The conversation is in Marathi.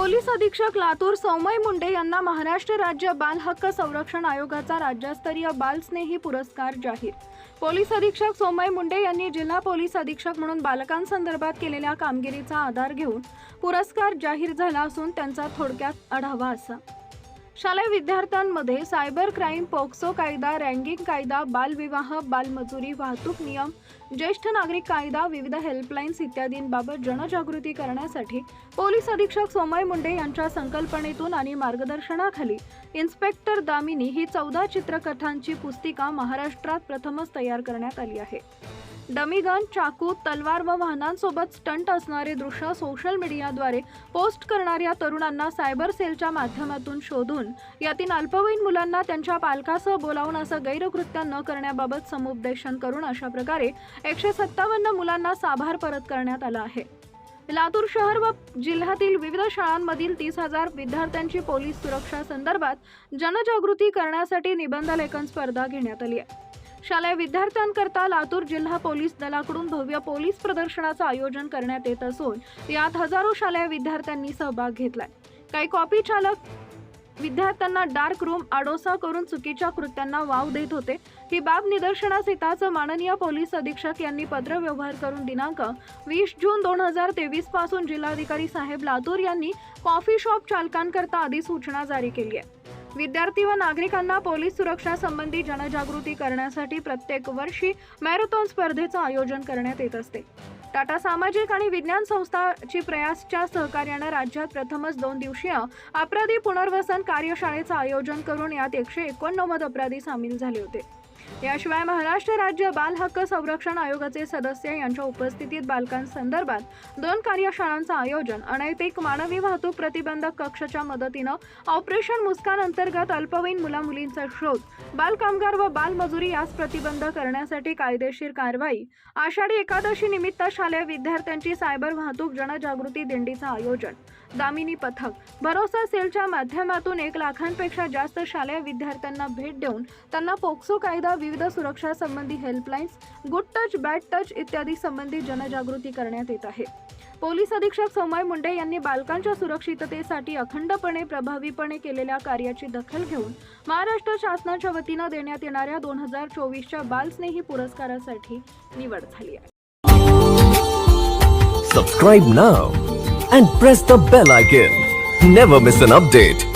पोलीस अधीक्षक लातूर सौमय मुंडे यांना महाराष्ट्र राज्य बाल हक्क संरक्षण आयोगाचा राज्यस्तरीय बालस्नेही पुरस्कार जाहीर. पोलीस अधीक्षक सौमय मुंडे यांनी जिल्हा पोलीस अधीक्षक म्हणून बालकांसंदर्भात केलेल्या कामगिरीचा आधार घेऊन पुरस्कार जाहीर झाला असून त्यांचा थोडक्यात आढावा असा. शालेय विद्यार्थ्यांमध्ये सायबर क्राईम पोक्सो कायदा रँगिंग कायदा बालविवाह बालमजुरी वाहतूक नियम ज्येष्ठ नागरिक कायदा विविध हेल्पलाईन्स इत्यादींबाबत जनजागृती करण्यासाठी पोलीस अधीक्षक सोमय मुंडे यांच्या संकल्पनेतून आणि मार्गदर्शनाखाली इन्स्पेक्टर दामिनी ही चौदा चित्रकथांची पुस्तिका महाराष्ट्रात प्रथमच तयार करण्यात आली आहे. डमीगन चाकू तलवार व वाहनांसोबत स्टंट असणारे दृश्य सोशल मीडियाद्वारे पोस्ट करणाऱ्या तरुणांना सायबर सेलच्या माध्यमातून शोधून यातील अल्पवयीन मुलांना त्यांच्या पालकासह बोलावून असं गैरकृत्य न करण्याबाबत समुपदेशन करून अशा प्रकारे एकशे सत्तावन्न मुलांना साभार परत करण्यात आला आहे. लातूर शहर व जिल्ह्यातील विविध शाळांमधील तीस हजार विद्यार्थ्यांची पोलीस सुरक्षा संदर्भात जनजागृती करण्यासाठी निबंध लेखन स्पर्धा घेण्यात आली आहे. शालेय विद्यार्थ्यांकरता लातूर जिल्हा पोलीस दलाकडून भव्य पोलीस प्रदर्शनाचं आयोजन करण्यात येत असून यात हजारो शालेय विद्यार्थ्यांनी सहभाग घेतलाय. काही कॉपी चालक विद्यार्थ्यांना डार्क रूम आडोसा करून चुकीच्या कृत्यांना वाव देत होते. ही बाब निदर्शनास येताच माननीय पोलीस अधीक्षक यांनी पत्रव्यवहार करून दिनांक वीस जून दोन हजार तेवीसपासून जिल्हाधिकारी साहेब लातूर यांनी कॉफी शॉप चालकांकरता अधिसूचना जारी केली आहे. विद्यार्थी व नागरिकांना पोलीस सुरक्षा संबंधी जनजागृती करण्यासाठी प्रत्येक वर्षी मॅरेथॉन स्पर्धेचं आयोजन करण्यात येत असते. टाटा सामाजिक आणि विज्ञान संस्थाची प्रयासच्या सहकार्यानं राज्यात प्रथमच दोन दिवसीय अपराधी पुनर्वसन कार्यशाळेचं आयोजन करून यात एकशे एकोणनव्वद अपराधी सामील झाले होते. याशिवाय महाराष्ट्र राज्य बाल हक्क संरक्षण आयोगाचे सदस्य यांच्या उपस्थितीत बालकांसंदर्भात दोन कार्यशाळांचं आयोजन अनैतिक मानवी वाहतूक प्रतिबंधक कक्षाच्या मदतीनं ऑपरेशन मुस्कान अंतर्गत अल्पवयीन मुला मुलींचा शोध बालकामगार व बालमजुरी यास प्रतिबंध करण्यासाठी कायदेशीर कारवाई आषाढी एकादशी निमित्त शालेय विद्यार्थ्यांची सायबर वाहतूक जनजागृती दिंडीचं आयोजन दामिनी पथक भरोसा सेलच्या माध्यमातून एक लाखांपेक्षा जास्त शालेय विद्यार्थ्यांना भेट देऊन त्यांना पोक्सो कायदा विविध सुरक्षा संबंधी helplines good touch bad touch इत्यादी संबंधी जनजागृती करण्यात येत आहे. पोलीस अधीक्षक सौमय मुंडे यांनी बालकांच्या सुरक्षिततेसाठी अखंडपणे प्रभावीपणे केलेल्या कार्याची दखल घेऊन महाराष्ट्र शासनाच्या वतीनं देण्यात येणाऱ्या दोन हजार चोवीसच्या बालस्नेही पुरस्कारासाठी निवड झाली आहे. Subscribe now and press the bell icon never miss an update